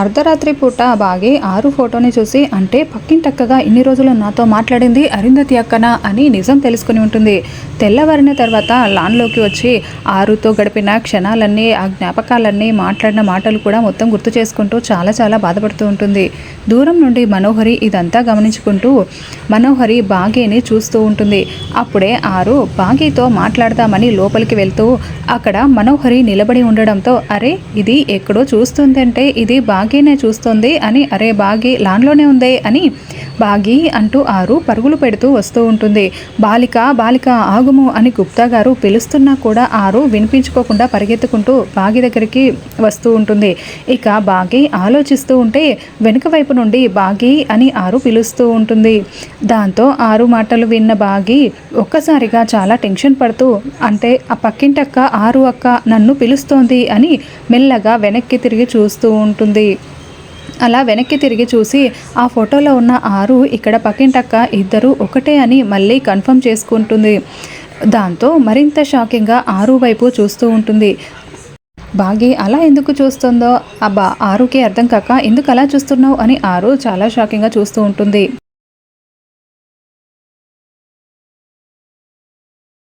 అర్ధరాత్రి పూట బాగి ఆరు ఫోటోని చూసి అంటే పక్కింటక్కగా ఇన్ని రోజులు నాతో మాట్లాడింది అరుంధతి అక్కనా అని నిజం తెలుసుకుని ఉంటుంది. తెల్లవారిన తర్వాత లాన్లోకి వచ్చి ఆరుతో గడిపిన క్షణాలన్నీ ఆ జ్ఞాపకాలన్నీ మాట్లాడిన మాటలు కూడా మొత్తం గుర్తు చేసుకుంటూ చాలా చాలా బాధపడుతూ ఉంటుంది. దూరం నుండి మనోహరి ఇదంతా గమనించుకుంటూ మనోహరి బాగీని చూస్తూ ఉంటుంది. అప్పుడే ఆరు బాగీతో మాట్లాడదామని లోపలికి వెళ్తూ అక్కడ మనోహరి నిలబడి ఉండడంతో అరే ఇది ఎక్కడో చూస్తుందంటే ఇది బాగీనే చూస్తుంది అని అరే బాగి లాన్లోనే ఉందే అని బాగి అంటూ ఆరు పరుగులు పెడుతూ వస్తూ ఉంటుంది. బాలిక బాలిక ఆగుము అని గుప్తా గారు పిలుస్తున్నా కూడా ఆరు వినిపించుకోకుండా పరిగెత్తుకుంటూ బాగి దగ్గరికి వస్తూ ఉంటుంది. ఇక బాగి ఆలోచిస్తూ ఉంటే వెనుక వైపు నుండి బాగి అని ఆరు పిలుస్తూ ఉంటుంది. దాంతో ఆరు మాటలు విన్న బాగి ఒక్కసారిగా చాలా టెన్షన్ పడుతూ అంటే ఆ పక్కింటక్క ఆరు అక్క నన్ను పిలుస్తోంది అని మెల్లగా వెనక్కి తిరిగి చూస్తూ ఉంటుంది. అలా వెనక్కి తిరిగి చూసి ఆ ఫోటోలో ఉన్న ఆరు ఇక్కడ పక్కింటక్క ఇద్దరు ఒకటే అని మళ్ళీ కన్ఫర్మ్ చేసుకుంటుంది. దాంతో మరింత షాకింగ్గా ఆరు వైపు చూస్తూ ఉంటుంది. బాగి అలా ఎందుకు చూస్తుందో? అబ్బా ఆరుకి అర్థం కాక ఎందుకు అలా చూస్తున్నావు? అని ఆరు చాలా షాకింగ్గా చూస్తూ ఉంటుంది.